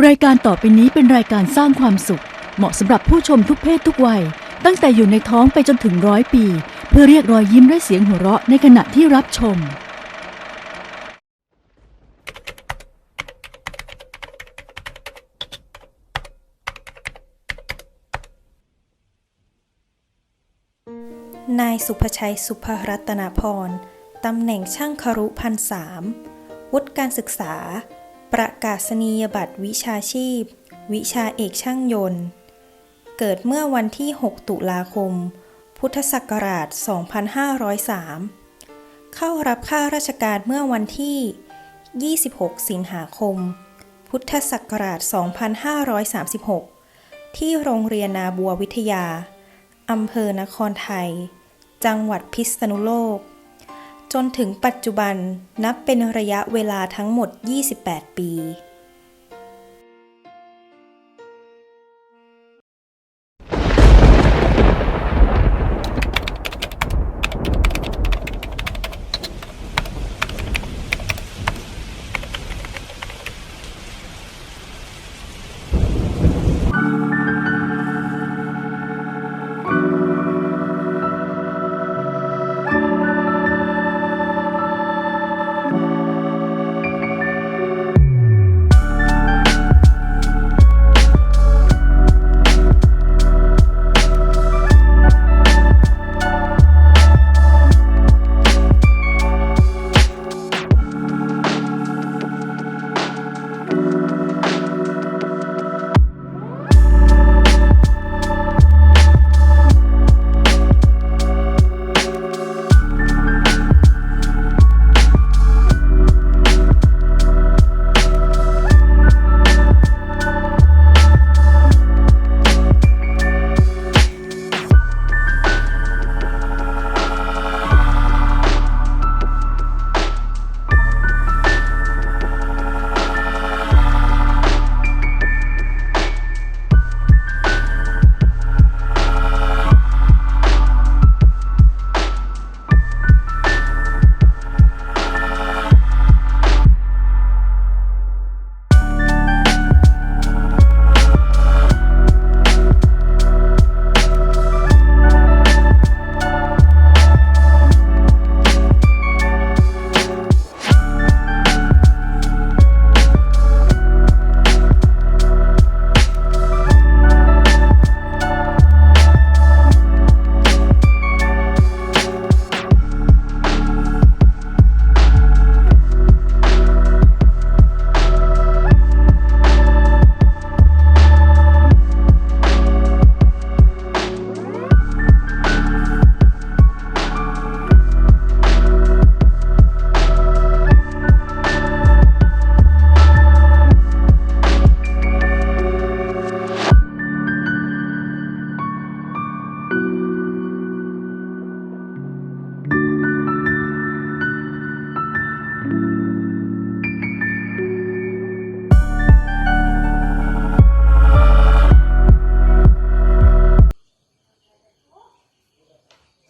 รายการต่อไปนี้เป็นรายการสร้างความสุข เหมาะสำหรับผู้ชมทุกเพศทุกวัย ตั้งแต่อยู่ในท้องไปจนถึงร้อยปี เพื่อเรียกรอยยิ้มและเสียงหัวเราะในขณะที่รับชม นายสุภชัยสุภรัตนพรตำแหน่งช่างครุพันสามวุฒิการศึกษา ประกาศนียบัตรวิชาชีพ วิชาเอกช่างยนต์ เกิดเมื่อวันที่ 6 ตุลาคม พุทธศักราช 2503 เข้ารับข้าราชการเมื่อวันที่ 26 สิงหาคม พุทธศักราช 2536 ที่โรงเรียนนาบัววิทยา อำเภอนครไทย จังหวัดพิษณุโลก จนถึงปัจจุบันนับเป็นระยะเวลาทั้งหมด 28 ปี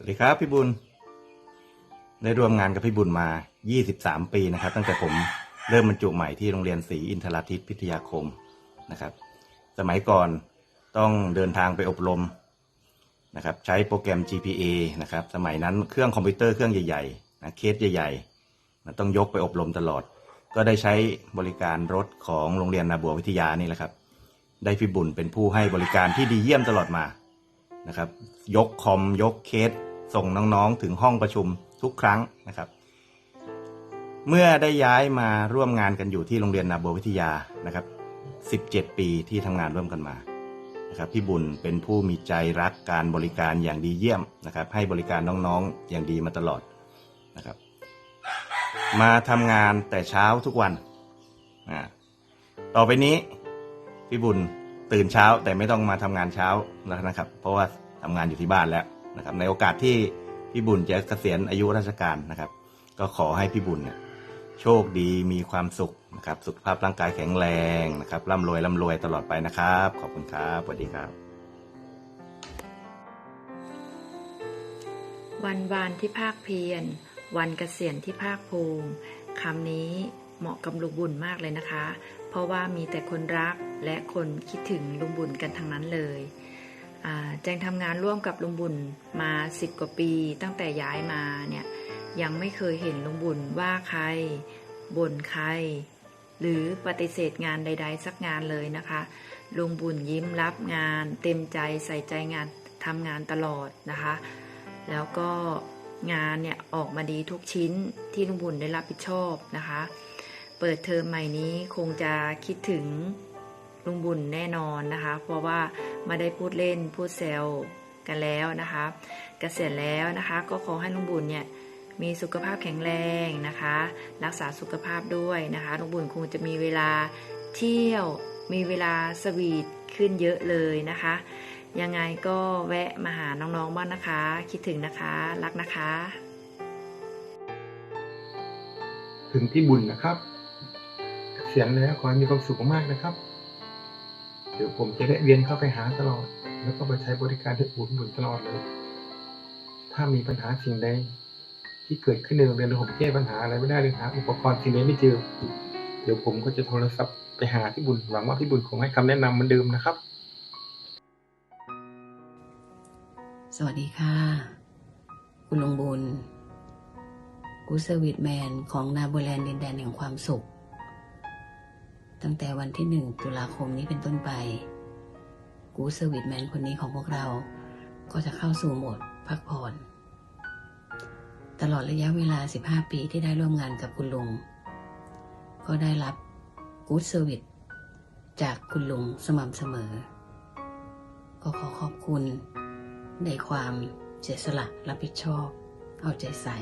วัสดีครับพี่บุญ ได้ร่วมงานกับพี่บุญมา 23 ปีนะครับ ตั้งแต่ผมเริ่มบรรจุใหม่ที่โรงเรียนศรีอินทราทิตพิทยาคมนะครับ สมัยก่อนต้องเดินทางไปอบรมนะครับ ใช้โปรแกรม GPA นะครับ สมัยนั้นเครื่องคอมพิวเตอร์เครื่องใหญ่ๆนะเคสใหญ่ๆมันต้องยกไปอบรมตลอด ก็ได้ใช้บริการรถของโรงเรียนนาบัววิทยานี่แหละครับ ได้พี่บุญเป็นผู้ให้บริการที่ดีเยี่ยมตลอดมานะครับ ยกคอมยกเคส ส่งน้องๆถึงห้องประชุมทุกครั้งนะครับ เมื่อได้ย้ายมาร่วมงานกันอยู่ที่โรงเรียนนาโบวิทยานะครับ17 ปีที่ทำงานร่วมกันมานะครับพี่บุญเป็นผู้มีใจรักการบริการอย่างดีเยี่ยมนะครับ ให้บริการน้องๆอย่างดีมาตลอดนะครับ มาทำงานแต่เช้าทุกวันอ่าต่อไปนี้พี่บุญตื่นเช้าแต่ไม่ต้องมาทำงานเช้าแล้วนะครับ เพราะว่าทำงานอยู่ที่บ้านแล้ว นะครับในโอกาสที่พี่บุญจะเกษียณอายุราชการนะครับ ก็ขอให้พี่บุญเนี่ยโชคดีมีความสุขนะครับ สุขภาพร่างกายแข็งแรงนะครับร่ำรวยร่ำรวยตลอดไปนะครับ ขอบคุณครับสวัสดีครับ วันวานที่ภาคเพียร วันเกษียณที่ภาคภูมิคำนี้เหมาะกับลุงบุญมากเลยนะคะ เพราะว่ามีแต่คนรักและคนคิดถึงลุงบุญกันทั้งนั้นเลย แจงทำงานร่วมกับลุงบุญมา10กว่าปี ตั้งแต่ย้ายมาเนี่ยยังไม่เคยเห็นลุงบุญว่าใครบ่นใคร หรือปฏิเสธงานใด ๆ สักงานเลยนะคะลุงบุญยิ้มรับงาน เต็มใจใส่ใจงานทำงานตลอดนะคะ แล้วก็งานเนี่ยออกมาดีทุกชิ้นที่ลุงบุญได้รับผิดชอบนะคะ เปิดเทอมใหม่นี้คงจะคิดถึง ลุงบุญแน่นอนนะคะ เพราะว่ามาได้พูดเล่นพูดแซวกันแล้วนะคะเกษียณแล้วนะคะก็ขอให้ลุงบุญเนี่ยมีสุขภาพแข็งแรงนะคะ รักษาสุขภาพด้วยนะคะลุงบุญคงจะมีเวลาเที่ยวมีเวลาสวีทขึ้นเยอะเลยนะคะ ยังไงก็แวะมาหาน้องๆบ้างนะคะ คิดถึงนะคะรักนะคะ ถึงพี่บุญนะครับเสียณแล้วขอให้มีความสุขมากนะครับ เดี๋ยวผมจะได้เวียนเข้าไปหาตลอด แล้วก็ไปใช้บริการที่บุญบุญตลอดเลย ถ้ามีปัญหาสิ่งใดที่เกิดขึ้นในโรงเรียนหรือผมแก้ปัญหาอะไรไม่ได้เลยหาอุปกรณ์สิ่งใดไม่เจอเดี๋ยวผมก็จะโทรศัพท์ไปหาพี่บุญหวังว่าพี่บุญคงให้คำแนะนำเหมือนเดิมนะครับ สวัสดีค่ะ คุณลุงบุญกูเซอร์วิสแมนของนาโบแลนด์ดินแดนแห่งความสุข ตั้งแต่วันที่หนึ่งตุลาคมนี้เป็นต้นไป กูเซอร์วิสแมนคนนี้ของพวกเรา ก็จะเข้าสู่โหมดพักผ่อน ตลอดระยะเวลา 15 ปีที่ได้ร่วมงานกับคุณลุง ก็ได้รับกูดเซอร์วิสจากคุณลุงสม่ำเสมอ ก็ขอขอบคุณ ในความเสียสละรับผิดชอบ เอาใจใส่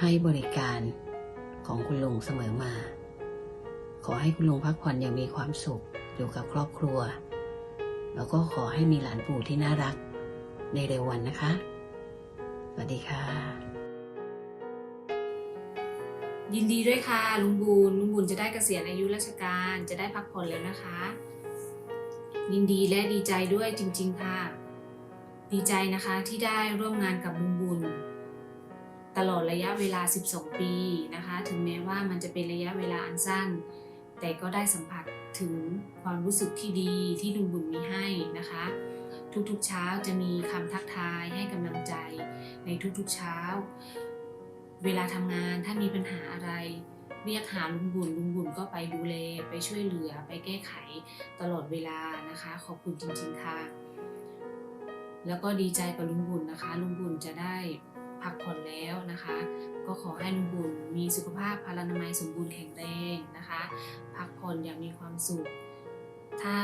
ให้บริการของคุณลุงเสมอมา ขอให้คุณลุงพักผ่อนอย่างมีความสุขอยู่กับครอบครัว แล้วก็ขอให้มีหลานปู่ที่น่ารัก ในเร็ววันนะคะ สวัสดีค่ะ ยินดีด้วยค่ะ ลุงบูนลุงบูนจะได้เกษียณอายุราชการจะได้พักผ่อนแล้วนะคะ ยินดีและดีใจด้วยจริง ๆ ค่ะ ดีใจนะคะที่ได้ร่วมงานกับลุงบุญตลอดระยะเวลา 12 ปีนะคะ ถึงแม้ว่ามันจะเป็นระยะเวลาอันสั้น แต่ก็ได้สัมผัสถึงความรู้สึกที่ดีที่ลุงบุญมีให้นะคะ ทุกๆเช้าจะมีคำทักทายให้กำลังใจในทุกๆเช้า เวลาทำงานถ้ามีปัญหาอะไร เรียกหาลุงบุญลุงบุญก็ไปดูแล ไปช่วยเหลือไปแก้ไขตลอดเวลานะคะ ขอบคุณจริงๆค่ะ แล้วก็ดีใจกับลุงบุญนะคะ ลุงบุญจะได้พักผ่อนแล้วนะคะ ก็ขอให้ลุงบุญมีสุขภาพพลานามัยสมบูรณ์แข็งแรงนะคะ พักผ่อนอย่างมีความสุข ถ้า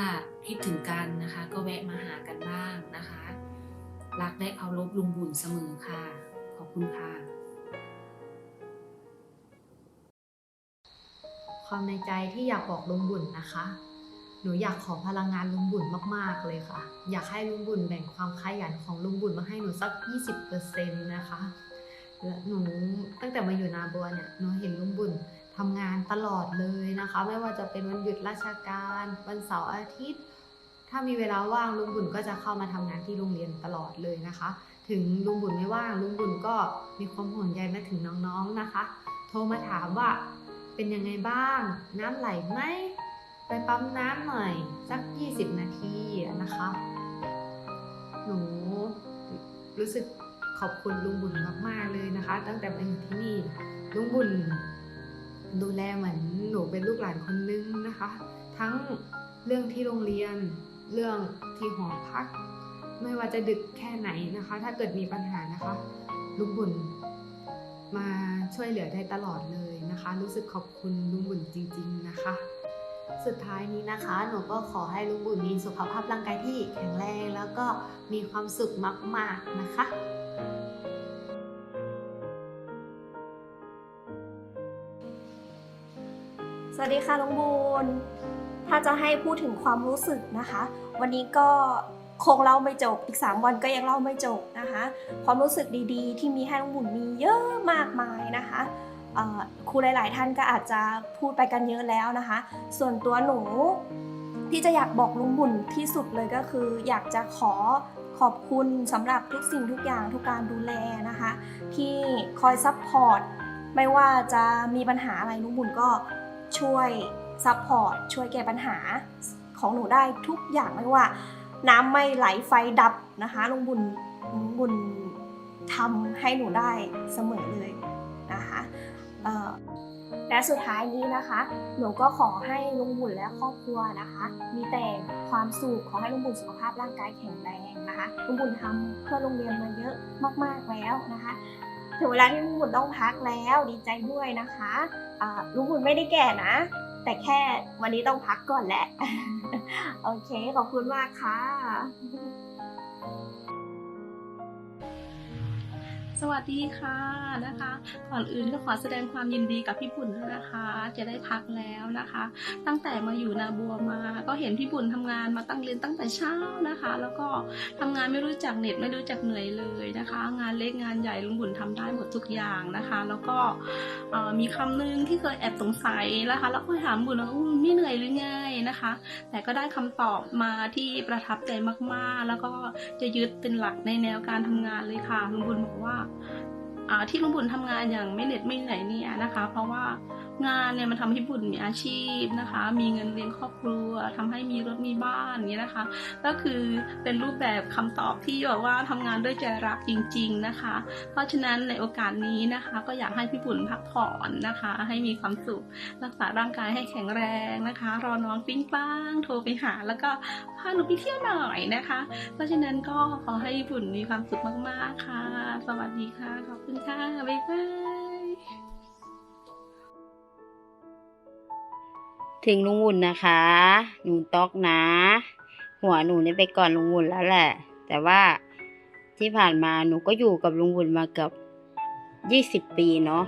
คิดถึงกันนะคะ ก็แวะมาหากันบ้างนะคะ รักและเคารพลุงบุญเสมอค่ะ ขอบคุณค่ะ ความในใจที่อยากบอกลุงบุญนะคะ หนูอยากขอพลังงานลุงบุญมากๆเลยค่ะ อยากให้ลุงบุญแบ่งความขยันของลุงบุญมาให้หนูสัก 20%นะคะและ หนูตั้งแต่มาอยู่นาบัวเนี่ยหนูเห็นลุงบุญทำงานตลอดเลยนะคะ ไม่ว่าจะเป็นวันหยุดราชการ วันเสาร์อาทิตย์ ถ้ามีเวลาว่างลุงบุญก็จะเข้ามาทำงานที่โรงเรียนตลอดเลยนะคะ ถึงลุงบุญไม่ว่างลุงบุญก็มีความห่วงใยมาถึงน้องๆนะคะ โทรมาถามว่าเป็นยังไงบ้าง น้ำไหลไหมไปปั๊มน้ำหน่อย สัก 20 นาทีนะคะ หนูรู้สึก อบคุณลุงบุญมาก ๆ เลยนะคะ ตั้งแต่มาอยู่ที่นี่ลุงบุญดูแลเหมือนหนูเป็นลูกหลานคนนึงนะคะ ทั้งเรื่องที่โรงเรียนเรื่องที่หอพัก ไม่ว่าจะดึกแค่ไหนนะคะ ถ้าเกิดมีปัญหานะคะ ลุงบุญมาช่วยเหลือได้ตลอดเลยนะคะ รู้สึกขอบคุณลุงบุญจริง ๆ นะคะ สุดท้ายนี้นะคะ หนูก็ขอให้ลุงบุญมีสุขภาพร่างกายที่แข็งแรง แล้วก็มีความสุขมาก ๆ นะคะ สวัสดีค่ะลุงบูนถ้าจะให้พูดถึงความรู้สึกนะคะ วันนี้ก็คงเล่าไม่จบ อีก 3 วันก็ยังเล่าไม่จบนะคะ ความรู้สึกดีๆ ที่มีให้ลุงบุญมีเยอะมากมายนะคะครูหลาย ๆ ท่านก็อาจจะพูดไปกันเยอะแล้วนะคะ ส่วนตัวหนูที่จะอยากบอกลุงบุญที่สุดเลยก็คือ อยากจะขอ ขอบคุณสำหรับทุกสิ่งทุกอย่างทุกการดูแลนะคะ ที่คอยซัพพอร์ตไม่ว่าจะมีปัญหาอะไรลุงบุญก็ช่วยซัพพอร์ตช่วยแก้ปัญหาของหนูได้ทุกอย่างไม่ว่า น้ำไม่ไหลไฟดับนะคะลุงบุญลุงบุญทำให้หนูได้เสมอเลยนะคะ และสุดท้ายนี้นะคะ หนูก็ขอให้ลุงบุญและครอบครัวนะคะ มีแต่ความสุขขอให้ลุงบุญสุขภาพร่างกายแข็งแรงนะคะลุงบุญทำเพื่อโรงเรียนมาเยอะมากๆแล้วนะคะถึงเวลาที่ลุงบุญต้องพักแล้วดีใจด้วยนะคะลุงบุญไม่ได้แก่นะ แต่แค่วันนี้ต้องพักก่อนแหละ โอเค ขอบคุณมากค่ะ วัสดีค่ะนะคะ ก่อนอื่นก็ขอแสดงความยินดีกับพี่บุญด้วยนะคะ จะได้พักแล้วนะคะ ตั้งแต่มาอยู่นาบัวมา ก็เห็นพี่บุญทำงานมาตั้งเรียนตั้งแต่เช้านะคะ แล้วก็ทำงานไม่รู้จักเหน็ดไม่รู้จักเหนื่อยเลยนะคะ งานเล็กงานใหญ่ลุงบุญทำได้หมดทุกอย่างนะคะ แล้วก็มีคำนึงที่เคยแอบสงสัยนะคะ แล้วก็ถามบุญว่าไม่เหนื่อยหรือไงนะคะ แต่ก็ได้คำตอบมาที่ประทับใจมากๆ แล้วก็จะยึดเป็นหลักในแนวการทำงานเลยค่ะลุงบุญบอกว่าที่ลุงบุญทำงานอย่างไม่เหน็ดไม่ไหนเนี่ยนะคะ เพราะว่า งานเนี่ยมันทำให้บุญมีอาชีพนะคะ มีเงินเลี้ยงครอบครัวทำให้มีรถมีบ้านอย่างเงี้นะคะ ก็คือเป็นรูปแบบคำตอบที่แบบว่าทำงานด้วยใจรักจริง ๆนะคะ เพราะฉะนั้นในโอกาสนี้นะคะ ก็อยากให้พี่บุญพักผ่อนนะคะ ให้มีความสุขรักษาร่างกายให้แข็งแรงนะคะ รอน้องปิ้งป้างโทรไปหา แล้วก็พาหนูไปเที่ยวหน่อยนะคะ เพราะฉะนั้นก็ขอให้ญี่ปุ่นมีความสุขมากๆค่ะ สวัสดีค่ะขอบคุณค่ะบ๊ายบาย ถึงลุงวุ่นนะคะ หนูต๊อกนะ หัวหนูเนี่ยไปก่อนลุงวุ่นแล้วแหละ แต่ว่าที่ผ่านมาหนูก็อยู่กับลุงวุ่นมาเกือบยี่สิบปีเนาะ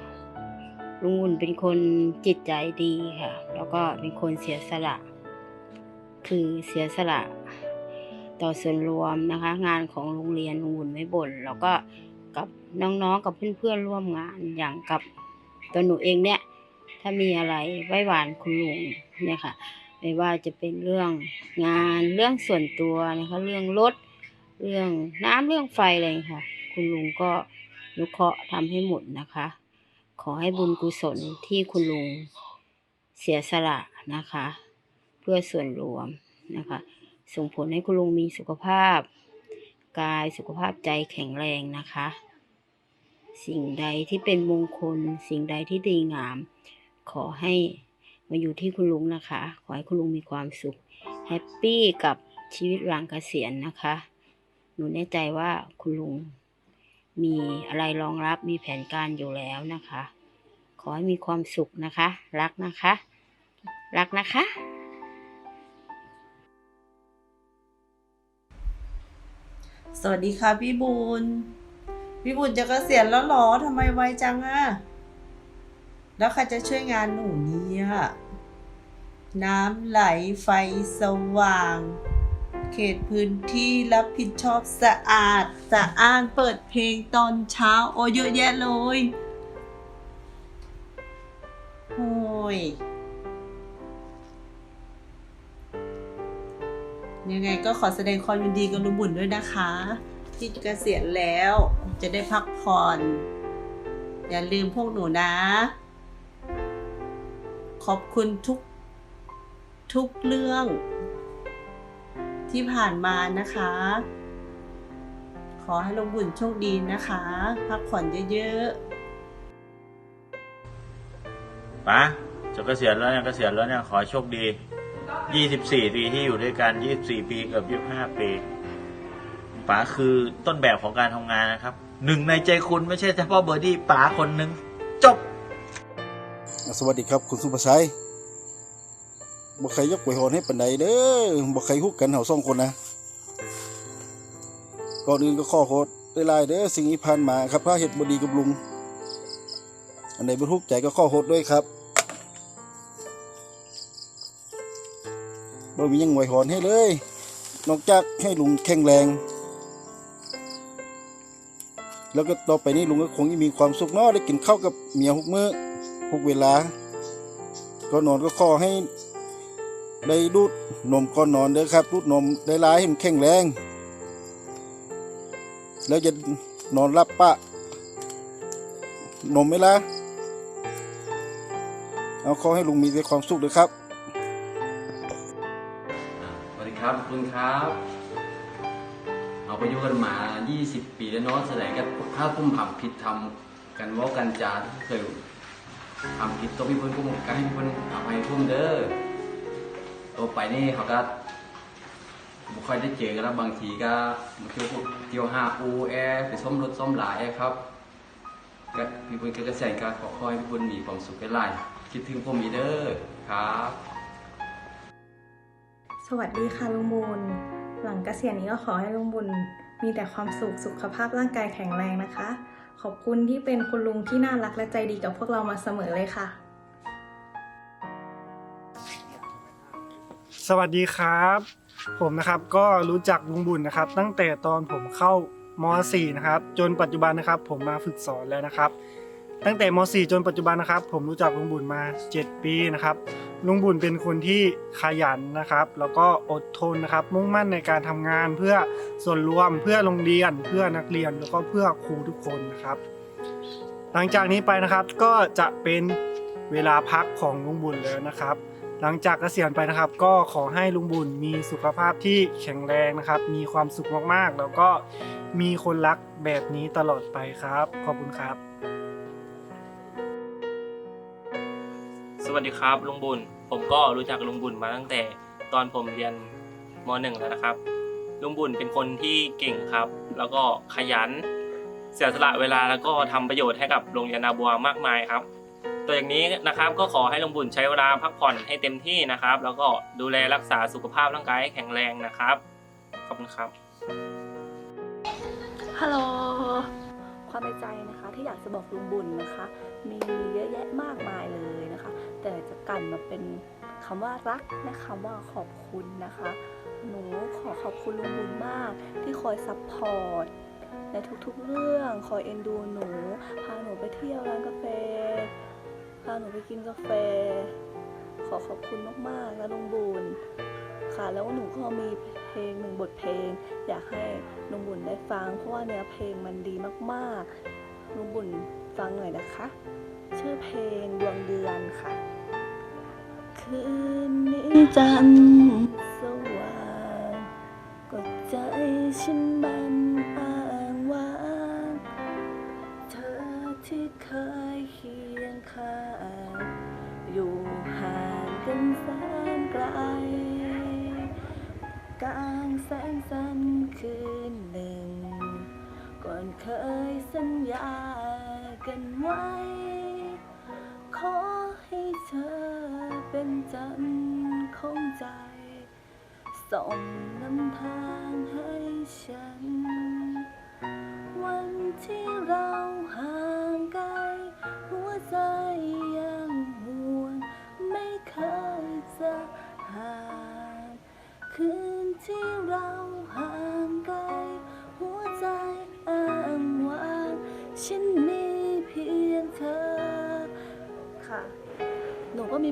ลุงวุ่นเป็นคนจิตใจดีค่ะ แล้วก็เป็นคนเสียสละ คือเสียสละต่อส่วนรวมนะคะ งานของโรงเรียนลุงวุ่นไม่บ่น แล้วก็กับน้องๆกับเพื่อนๆร่วมงานอย่างกับตัวหนูเองเนี่ย ถ้ามีอะไรไหว้หวานคุณลุงเนี่ยค่ะ ไม่ว่าจะเป็นเรื่องงานเรื่องส่วนตัวนะคะเรื่องรถเรื่องน้ำเรื่องไฟอะไรอย่างเงี้ยค่ะ คุณลุงก็นุเคราะห์ทำให้หมดนะคะ ขอให้บุญกุศลที่คุณลุงเสียสละนะคะ เพื่อส่วนรวมนะคะ ส่งผลให้คุณลุงมีสุขภาพ กายสุขภาพใจแข็งแรงนะคะ สิ่งใดที่เป็นมงคล สิ่งใดที่ดีงาม ขอให้มาอยู่ที่คุณลุงนะคะ ขอให้คุณลุงมีความสุขแฮปปี้กับชีวิตหลังเกษียณนะคะ หนูแน่ใจว่าคุณลุงมีอะไรรองรับมีแผนการอยู่แล้วนะคะ ขอให้มีความสุขนะคะ รักนะคะ รักนะคะ สวัสดีค่ะพี่บุญ พี่บุญจะเกษียณแล้วหรอทำไมไวจังอะ แล้วใครจะช่วยงานหนูเนี่ยน้ำไหลไฟสว่าง เขตพื้นที่รับผิดชอบสะอาดสะอ้านเปิดเพลงตอนเช้า โอ้เยอะแยะเลยโอ้ยยังไงก็ขอแสดงความยินดีกับลุงบุญด้วยนะคะ ที่เกษียณแล้วจะได้พักผ่อน อย่าลืมพวกหนูนะ ขอบคุณทุกทุกเรื่อง ที่ผ่านมานะคะ ขอให้ลุงบุญโชคดีนะคะ พักผ่อนเยอะๆป๋าจะเกษียณแล้วเนี่ยเกษียณแล้วเนี่ยขอโชคดี 24 ปีที่อยู่ด้วยกัน 24 ปีเกือบ25 ปีป๋าคือต้นแบบของการทำงานนะครับ หนึ่งในใจคุณไม่ใช่เฉพาะเบอร์ดี้ป๋าคนหนึ่ง สวัสดีครับคุณสุภาชัยบ่ใครยกไว้หอนให้ปานใดเด้อบ่ใครฮุกกันเฮาสองคนนะก่อนอื่นก็ขอโทษหลายๆเด้อสิ่งที่ผ่านมาครับถ้าเฮ็ดบดีกับลุง อันใดบ่ทุกใจก็ข้อโทษด้วยครับบ่มียังไว้หอนให้เลย นอกจากให้ลุงแข็งแรง แล้วก็ต่อไปนี้ลุงก็คงจะมีความสุขเนาะได้กินข้าวกับเมียทุกมื้อ ทุกเวลาก่อนนอนก็ขอให้ได้ดูดนมก่อนนอนเด้อครับดูดนมได้หลายให้มันแข็งแรง แล้วจะนอนรับปะ นมไหมล่ะเอาขอให้ลุงมีแต่ความสุขเลยครับครับขอบคุณครับ เอาไปอยู่กันมา 20 ปีแล้วเนาะแสดงกับถ้าพุ่มทำผิดทำกันว่ากันจาเคย ทำผิดตัวพี่เพิ่นพุ่มก็ให้พี่เพิ่นอภัยพุ่มเด้อตัวไปนี่เขาก็บ่ค่อยได้เจอกันแล้วบางทีก็มาเที่ยวพวกเที่ยวหาปูแอร์ไปส้มรถส้มหลายครับก็พี่เพิ่นก็กระแสนก็ขอขอให้พี่เพิ่นมีความสุขกันหลายคิดถึงผมอีเด้อครับ สวัสดีค่ะลุงบุญหลังเกษียณนี้ก็ขอให้ลุงบุญมีแต่ความสุขสุขภาพร่างกายแข็งแรงนะคะ อบคุณที่เป็นคุณลุงที่น่ารักและใจดีกับพวกเรามาเสมอเลยค่ะ สวัสดีครับ ผมนะครับก็รู้จักลุงบุญนะครับ ตั้งแต่ตอนผมเข้าม .4 นะครับ จนปัจจุบันนะครับ ผมมาฝึกสอนแล้วนะครับ ตั้งแต่ม .4 จนปัจจุบันนะครับ ผมรู้จักลุงบุญมา 7 ปีนะครับลุงบุญเป็นคนที่ขยันนะครับ แล้วก็อดทนนะครับ มุ่งมั่นในการทำงานเพื่อส่วนรวมเพื่อโรงเรียน เพื่อนักเรียนแล้วก็เพื่อครูทุกคนนะครับ หลังจากนี้ไปนะครับก็จะเป็นเวลาพักของลุงบุญแล้วนะครับ หลังจากเกษียณไปนะครับ ก็ขอให้ลุงบุญมีสุขภาพที่แข็งแรงนะครับ มีความสุขมากๆ แล้วก็มีคนรักแบบนี้ตลอดไปครับ ขอบคุณครับ สวัสดีครับลุงบุญ ผมก็รู้จักลุงบุญมาตั้งแต่ตอนผมเรียนม .1 แล้วนะครับ ลุงบุญเป็นคนที่เก่งครับ แล้วก็ขยัน เสียสละเวลาแล้วก็ทำประโยชน์ให้กับโรงเรียนนาบัวมากมายครับตัวอย่างนี้นะครับก็ขอให้ลุงบุญใช้เวลาพักผ่อนให้เต็มที่นะครับ แล้วก็ดูแลรักษาสุขภาพร่างกายให้แข็งแรงนะครับขอบคุณครับฮัลโหลความในใจนะคะ ที่อยากจะบอกลุงบุญนะคะ มีเยอะแยะมากมายเลยนะ แต่จะกลั่นมาเป็นคำว่ารักและคำว่าขอบคุณนะคะ หนูขอขอบคุณลุงบุญมากที่คอยซัพพอร์ตในทุกๆเรื่อง คอยเอ็นดูหนู พาหนูไปเที่ยวร้านกาแฟ พาหนูไปกินกาแฟ ขอขอบคุณมากๆนะลุงบุญค่ะแล้วหนูก็มีเพลงหนึ่งบทเพลง อยากให้ลุงบุญได้ฟังเพราะว่าเนื้อเพลงมันดีมากๆลุงบุญฟังหน่อยนะคะ ชื่อเพลงดวงเดือนค่ะ คืนนี้จันทร์สว่างก็ใจฉันมันอ้างว้างเธอที่เคยเคียงข้างอยู่ห่างกันแสนไกลกลางแสงสันคืนหนึ่ง ก่อนเคยสัญญากันไว้ ขอให้เธอ นจันทร์ของใจ ส่องนำทางให้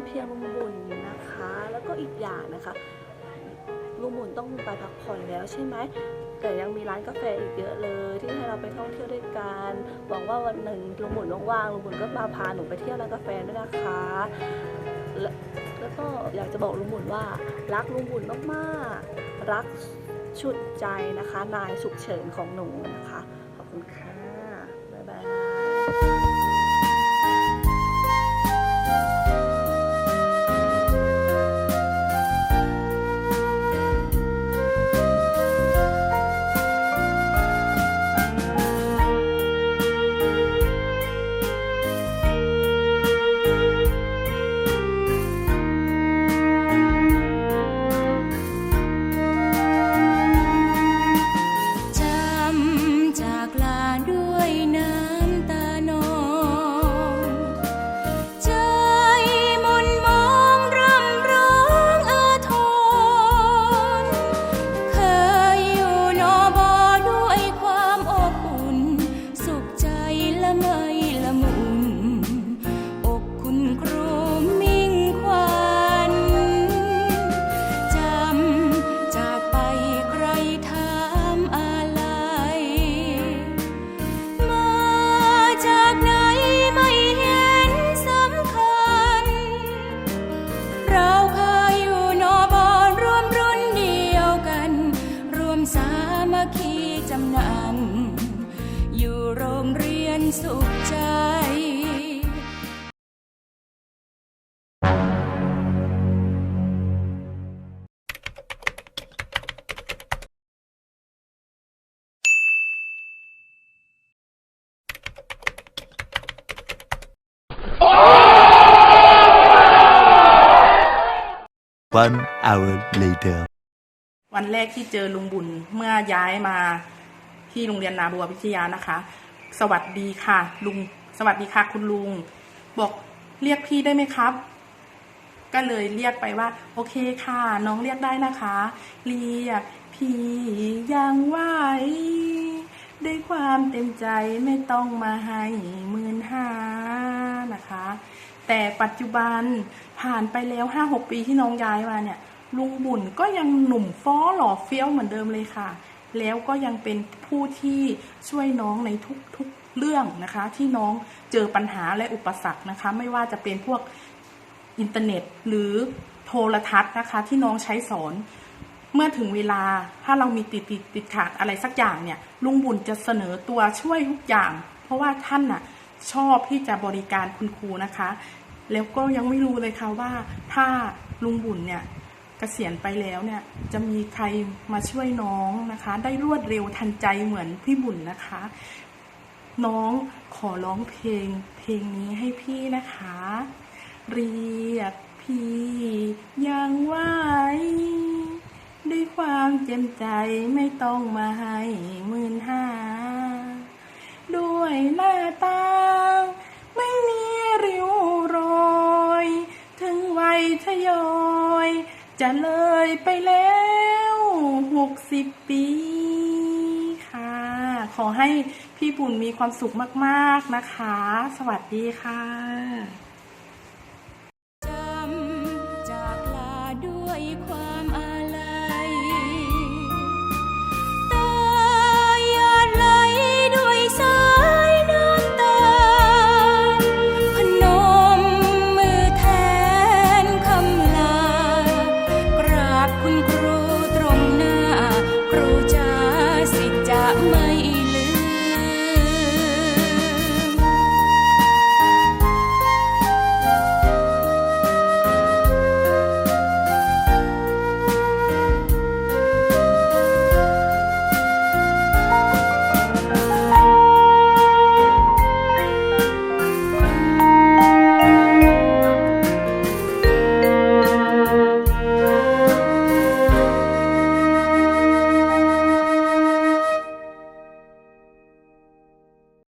เพียงลุงบุญนะคะ แล้วก็อีกอย่างนะคะลุงบุญต้องไปพักผ่อนแล้วใช่ไหมแต่ยังมีร้านกาแฟอีกเยอะเลย ที่ให้เราไปท่องเที่ยวด้วยกันหวังว่าวันหนึ่งลุงบุญว่างๆลุงบุญก็มาพาหนูไปเที่ยวร้านกาแฟด้วยนะคะและแล้วก็อยากจะบอกลุงบุญว่ารักลุงบุญมากๆรักชุดใจนะคะ นายสุขเฉินของหนูนะคะ ขอบคุณค่ะ บ๊ายบาย One hour later. วันแรกที่เจอลุงบุญเมื่อย้ายมาที่โรงเรียนนาบัววิทยานะคะ สวัสดีค่ะ ลุง สวัสดีค่ะ คุณลุง บอกเรียกพี่ได้ไหมครับ ก็เลยเรียกไปว่า โอเคค่ะ น้องเรียกได้นะคะ เรียกพี่ยังไหวด้วยความเต็มใจไม่ต้องมาให้หมื่นห้านะคะ แต่ปัจจุบันผ่านไปแล้วห้าหกปีที่น้องย้ายมาเนี่ย ลุงบุญก็ยังหนุ่มฟ้อหล่อเฟี้ยวเหมือนเดิมเลยค่ะ แล้วก็ยังเป็นผู้ที่ช่วยน้องในทุกๆเรื่องนะคะ ที่น้องเจอปัญหาและอุปสรรคนะคะ ไม่ว่าจะเป็นพวกอินเทอร์เน็ตหรือโทรทัศน์นะคะ ที่น้องใช้สอนเมื่อถึงเวลาถ้าเรามีติดติดติดขัดอะไรสักอย่างเนี่ยลุงบุญจะเสนอตัวช่วยทุกอย่าง เพราะว่าท่านน่ะ ชอบที่จะบริการคุณครูนะคะ แล้วก็ยังไม่รู้เลยค่ะว่าถ้าลุงบุญเนี่ยเกษียณไปแล้วเนี่ยจะมีใครมาช่วยน้องนะคะ ได้รวดเร็วทันใจเหมือนพี่บุญนะคะ น้องขอร้องเพลงเพลงนี้ให้พี่นะคะ เรียกพี่ยังไหวด้วยความเจ็มใจไม่ต้องมาให้หมื่นห้า ด้วยหน้าตา ไม่มีริ้วรอย ถึงวัยทยอย จะเลยไปแล้วหกสิบปีค่ะ ขอให้พี่ปุ๋มีความสุขมาก ๆ นะคะ สวัสดีค่ะ